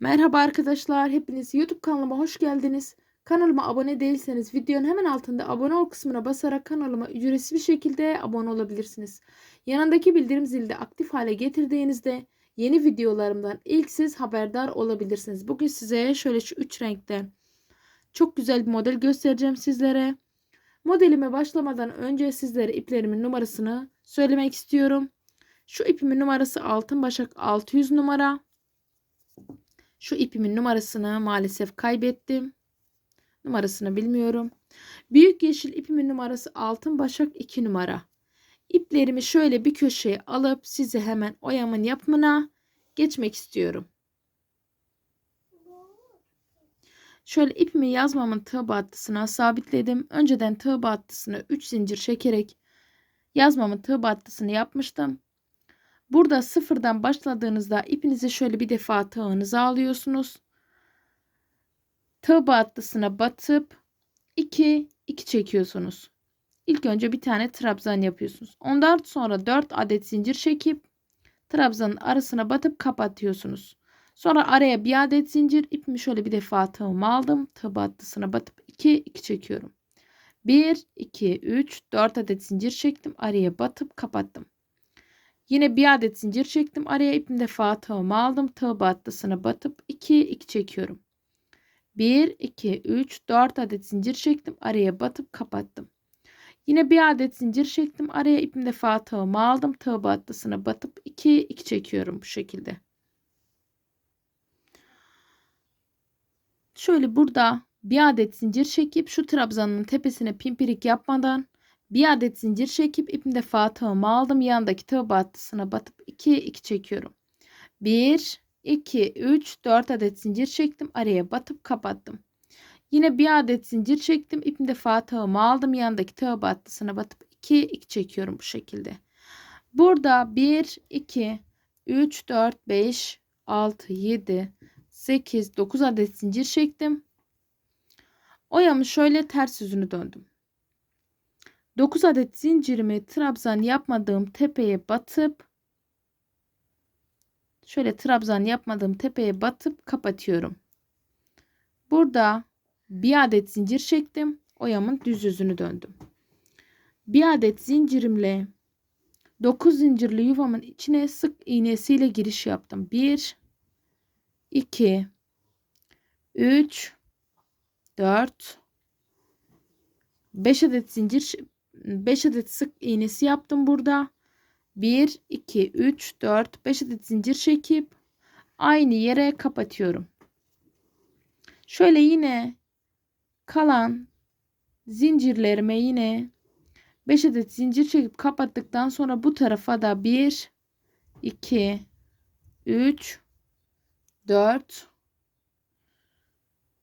Merhaba arkadaşlar, hepiniz YouTube kanalıma hoş geldiniz. Kanalıma abone değilseniz videonun hemen altında abone ol kısmına basarak kanalıma ücretsiz bir şekilde abone olabilirsiniz. Yanındaki bildirim zili de aktif hale getirdiğinizde yeni videolarımdan ilk siz haberdar olabilirsiniz. Bugün size şöyle şu üç renkten çok güzel bir model göstereceğim sizlere. Modelime başlamadan önce sizlere iplerimin numarasını söylemek istiyorum. Şu ipimin numarası altın başak 600 numara. Şu ipimin numarasını maalesef kaybettim. Numarasını bilmiyorum. Büyük yeşil ipimin numarası altın başak 2 numara. İplerimi şöyle bir köşeye alıp size hemen oyamın yapımına geçmek istiyorum. Şöyle ipimi yazmamın tığ battısına sabitledim. Önceden tığ battısına 3 zincir çekerek yazmamın tığ battısını yapmıştım. Burada sıfırdan başladığınızda ipinizi şöyle bir defa tığınıza alıyorsunuz. Tığ battısına batıp 2 2 çekiyorsunuz. İlk önce bir tane trabzan yapıyorsunuz. Ondan sonra 4 adet zincir çekip trabzanın arasına batıp kapatıyorsunuz. Sonra araya bir adet zincir ipimi şöyle bir defa tığımı aldım. Tığ battısına batıp 2 2 çekiyorum. 1 2 3 4 adet zincir çektim. Araya batıp kapattım. Yine bir adet zincir çektim. Araya ipim defa tığımı aldım. Tığ battısına batıp 2 2 çekiyorum. 1 2 3 4 adet zincir çektim. Araya batıp kapattım. Yine bir adet zincir çektim. Araya ipim defa tığımı aldım. Tığ battısına batıp 2 2 çekiyorum bu şekilde. Şöyle burada bir adet zincir çekip şu trabzanın tepesine pimpirik yapmadan bir adet zincir çekip ipimde fatığımı aldım. Yandaki tığ battısına batıp 2 2 çekiyorum. 1 2 3 4 adet zincir çektim. Araya batıp kapattım. Yine bir adet zincir çektim. İpimde fatığımı aldım. Yandaki tığ battısına batıp 2 2 çekiyorum bu şekilde. Burada 1 2 3 4 5 6 7 8 9 adet zincir çektim. Oyamı şöyle ters yüzünü döndüm. 9 adet zincirimi trabzan yapmadığım tepeye batıp şöyle trabzan yapmadığım tepeye batıp kapatıyorum. Burada bir adet zincir çektim. Oyamın düz yüzünü döndüm. Bir adet zincirimle 9 zincirli yuvamın içine sık iğnesiyle giriş yaptım. 1 2 3 4 5 adet zincir 5 adet sık iğnesi yaptım burada. 1 2 3 4 5 adet zincir çekip aynı yere kapatıyorum. Şöyle yine kalan zincirlerime yine 5 adet zincir çekip kapattıktan sonra bu tarafa da 1 2 3 4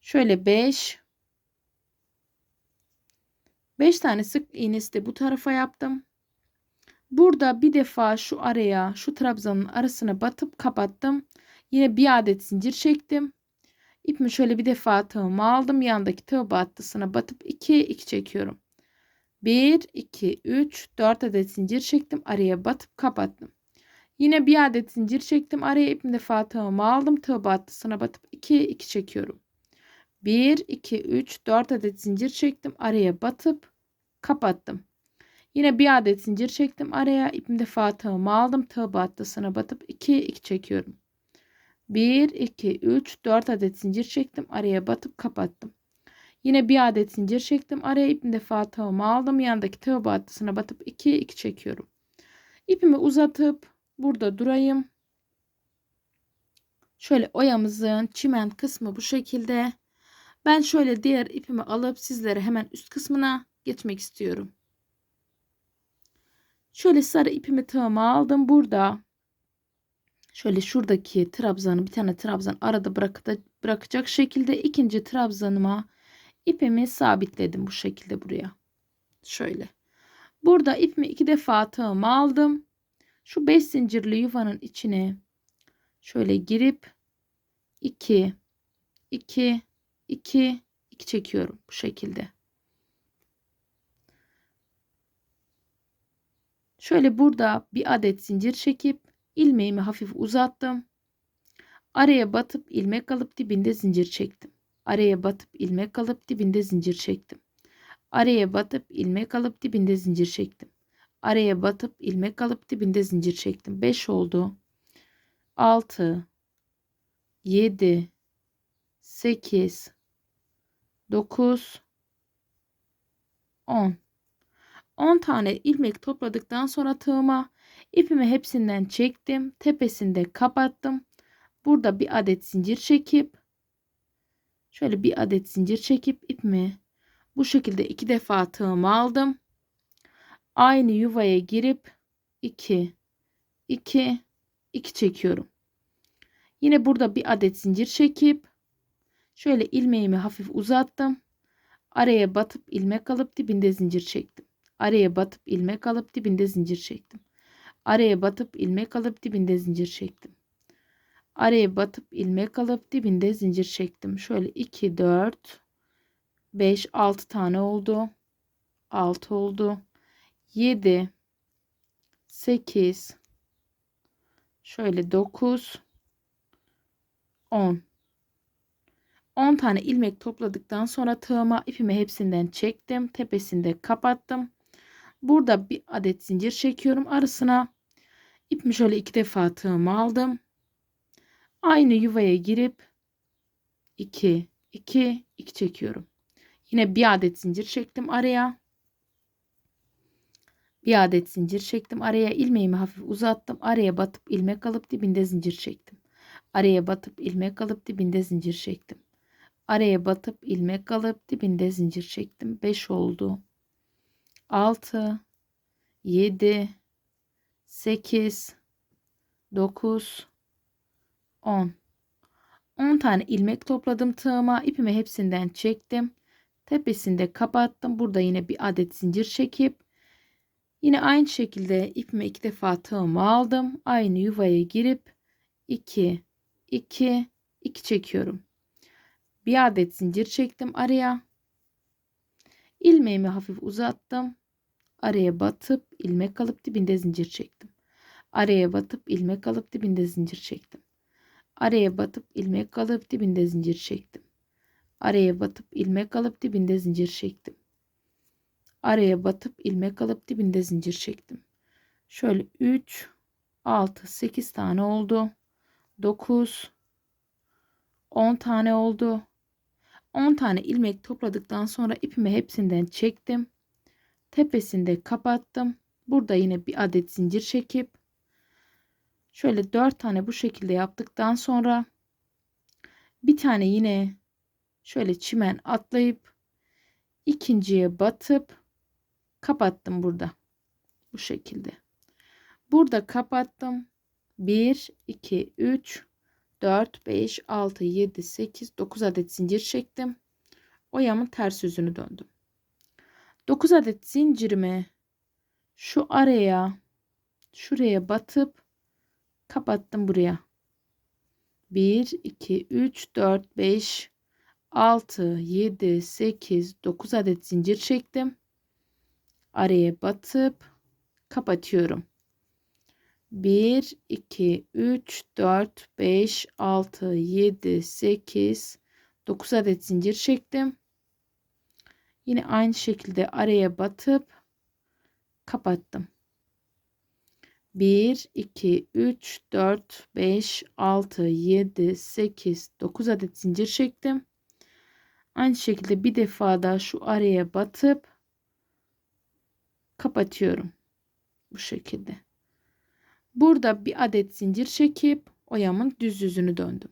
şöyle 5 5 tane sık iğnesi de bu tarafa yaptım. Burada bir defa şu araya şu trabzanın arasına batıp kapattım. Yine bir adet zincir çektim. İpimi şöyle bir defa tığımı aldım. Yandaki tığ battısına batıp 2 2 çekiyorum. 1 2 3 4 adet zincir çektim. Araya batıp kapattım. Yine bir adet zincir çektim. Araya ipim defa tığımı aldım. Tığ battısına batıp 2 2 çekiyorum. 1 2 3 4 adet zincir çektim. Araya batıp kapattım. Yine bir adet zincir çektim. Araya ipim defa aldım. Tığ battısına batıp 2 2 çekiyorum. 1 2 3 4 adet zincir çektim. Araya batıp kapattım. Yine bir adet zincir çektim. Araya ipim defa aldım. Yandaki tığ battısına batıp 2 2 çekiyorum. İpimi uzatıp burada durayım. Şöyle oyamızın çimen kısmı bu şekilde. Ben şöyle diğer ipimi alıp sizlere hemen üst kısmına geçmek istiyorum. Şöyle sarı ipimi tığıma aldım. Burada şöyle şuradaki trabzanı bir tane trabzan arada bırakacak şekilde ikinci trabzanıma ipimi sabitledim bu şekilde buraya. Şöyle. Burada ipimi iki defa tığıma aldım. Şu 5 zincirli yuvanın içine şöyle girip 2 2 2 2 çekiyorum bu şekilde. Şöyle burada bir adet zincir çekip ilmeğimi hafif uzattım. Araya batıp ilmek alıp dibinde zincir çektim. Araya batıp ilmek alıp dibinde zincir çektim. Araya batıp ilmek alıp dibinde zincir çektim. Araya batıp ilmek alıp dibinde zincir çektim. 5 oldu. 6 7 8 9 10 10 tane ilmek topladıktan sonra tığıma ipimi hepsinden çektim. Tepesinde kapattım. Burada bir adet zincir çekip şöyle bir adet zincir çekip ipimi bu şekilde iki defa tığıma aldım. Aynı yuvaya girip 2 2 2 çekiyorum. Yine burada bir adet zincir çekip şöyle ilmeğimi hafif uzattım. Araya batıp ilmek alıp dibinde zincir çektim. Araya batıp ilmek alıp dibinde zincir çektim. Araya batıp ilmek alıp dibinde zincir çektim. Araya batıp ilmek alıp dibinde zincir çektim. Şöyle 2 4 5 6 tane oldu. 6 oldu. 7 8 şöyle 9 10 10 tane ilmek topladıktan sonra tığıma ipimi hepsinden çektim. Tepesinde kapattım. Burada bir adet zincir çekiyorum arasına. İpimi şöyle iki defa tığıma aldım. Aynı yuvaya girip 2 2 2 çekiyorum. Yine bir adet zincir çektim araya. Bir adet zincir çektim araya ilmeğimi hafif uzattım. Araya batıp ilmek alıp dibinde zincir çektim. Araya batıp ilmek alıp dibinde zincir çektim. Araya batıp ilmek alıp dibinde zincir çektim. 5 oldu. 6 7 8 9 10 10 tane ilmek topladım tığıma. ipimi hepsinden çektim. Tepesinde kapattım. Burada yine bir adet zincir çekip yine aynı şekilde ipimi iki defa tığıma aldım. Aynı yuvaya girip 2 2 2 çekiyorum. Bir adet zincir çektim araya. ilmeğimi hafif uzattım. Araya batıp ilmek alıp dibinde zincir çektim. Araya batıp ilmek alıp dibinde zincir çektim. Araya batıp ilmek alıp dibinde zincir çektim. Araya batıp ilmek alıp dibinde zincir çektim. Araya batıp ilmek alıp dibinde zincir çektim. Şöyle 3 6 8 tane oldu. 9 10 tane oldu. 10 tane ilmek topladıktan sonra ipimi hepsinden çektim. Tepesinde kapattım. Burada yine bir adet zincir çekip şöyle 4 tane bu şekilde yaptıktan sonra bir tane yine şöyle çimen atlayıp ikinciye batıp kapattım burada. Bu şekilde. Burada kapattım. 1 2 3 4 5 6 7 8 9 adet zincir çektim. Oyamın ters yüzünü döndüm. 9 adet zincirimi şu araya şuraya batıp kapattım buraya. 1 2 3 4 5 6 7 8 9 adet zincir çektim. Araya batıp kapatıyorum. 1 2 3 4 5 6 7 8 9 adet zincir çektim. Yine aynı şekilde araya batıp kapattım. 1 2 3 4 5 6 7 8 9 adet zincir çektim. Aynı şekilde bir defa daha şu araya batıp kapatıyorum. Bu şekilde. Burada bir adet zincir çekip oyamın düz yüzünü döndüm.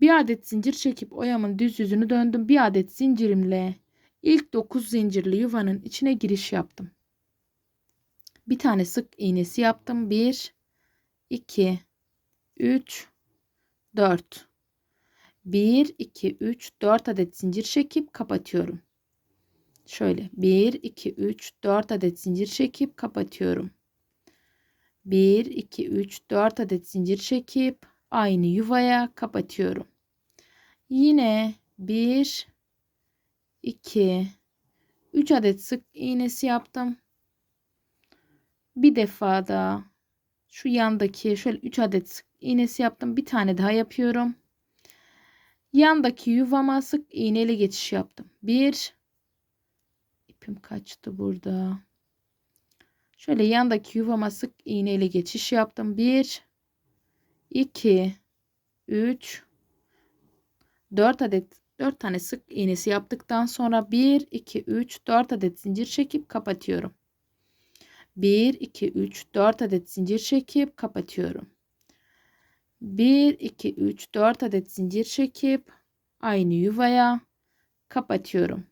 Bir adet zincir çekip oyamın düz yüzünü döndüm. Bir adet zincirimle ilk 9 zincirli yuvanın içine giriş yaptım. Bir tane sık iğnesi yaptım. 1 2 3 4 1 2 3 4 adet zincir çekip kapatıyorum. Şöyle 1 2 3 4 adet zincir çekip kapatıyorum. 1 2 3 4 adet zincir çekip aynı yuvaya kapatıyorum. Yine 1 2 3 adet sık iğnesi yaptım. Bir defa da şu yandaki şöyle 3 adet sık iğnesi yaptım. Bir tane daha yapıyorum. Yandaki yuvama sık iğneyle geçiş yaptım. Bir. ipim kaçtı burada. Şöyle yandaki yuvama sık iğneyle geçiş yaptım. Bir. 2 3 4 adet 4 tane sık iğnesi yaptıktan sonra 1 2 3 4 adet zincir çekip kapatıyorum. 1 2 3 4 adet zincir çekip kapatıyorum. 1 2 3 4 adet zincir çekip aynı yuvaya kapatıyorum.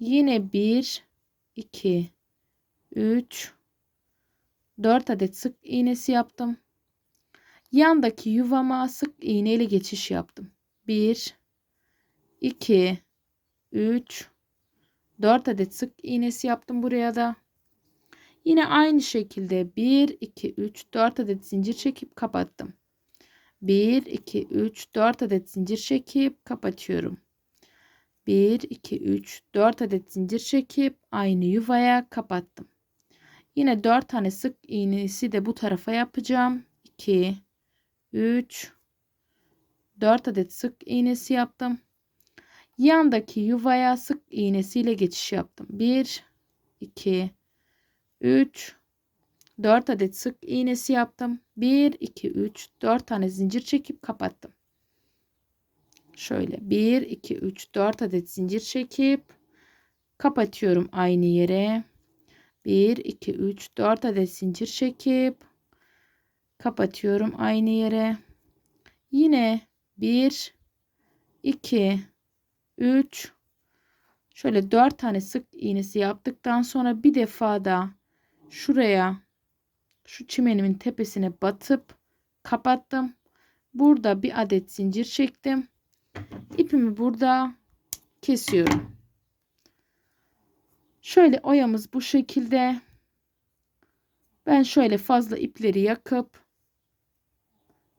Yine 1 2 3 4 adet sık iğnesi yaptım. Yandaki yuvama sık iğne ile geçiş yaptım. 1 2 3 4 adet sık iğnesi yaptım buraya da. Yine aynı şekilde 1 2 3 4 adet zincir çekip kapattım. 1 2 3 4 adet zincir çekip kapatıyorum. 1 2 3 4 adet zincir çekip aynı yuvaya kapattım. Yine 4 tane sık iğnesi de bu tarafa yapacağım. 2 3 4 adet sık iğnesi yaptım. Yandaki yuvaya sık iğnesiyle geçiş yaptım. 1 2 3 4 adet sık iğnesi yaptım. 1 2 3 4 tane zincir çekip kapattım. Şöyle 1 2 3 4 adet zincir çekip kapatıyorum aynı yere. 1 2 3 4 adet zincir çekip kapatıyorum aynı yere. Yine 1 2 3 şöyle 4 tane sık iğnesi yaptıktan sonra bir defa da şuraya şu çimenimin tepesine batıp kapattım. Burada bir adet zincir çektim. İpimi burada kesiyorum. Şöyle oyamız bu şekilde. Ben şöyle fazla ipleri yakıp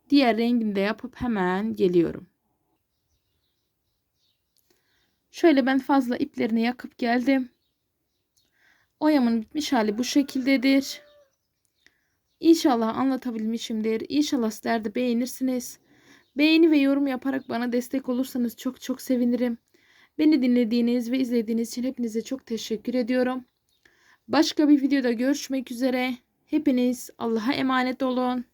diğer rengini de yapıp hemen geliyorum. Şöyle ben fazla iplerini yakıp geldim. Oyamın bitmiş hali bu şekildedir. İnşallah anlatabilmişimdir. İnşallah sizler de beğenirsiniz. Beğeni ve yorum yaparak bana destek olursanız çok çok sevinirim. Beni dinlediğiniz ve izlediğiniz için hepinize çok teşekkür ediyorum. Başka bir videoda görüşmek üzere. Hepiniz Allah'a emanet olun.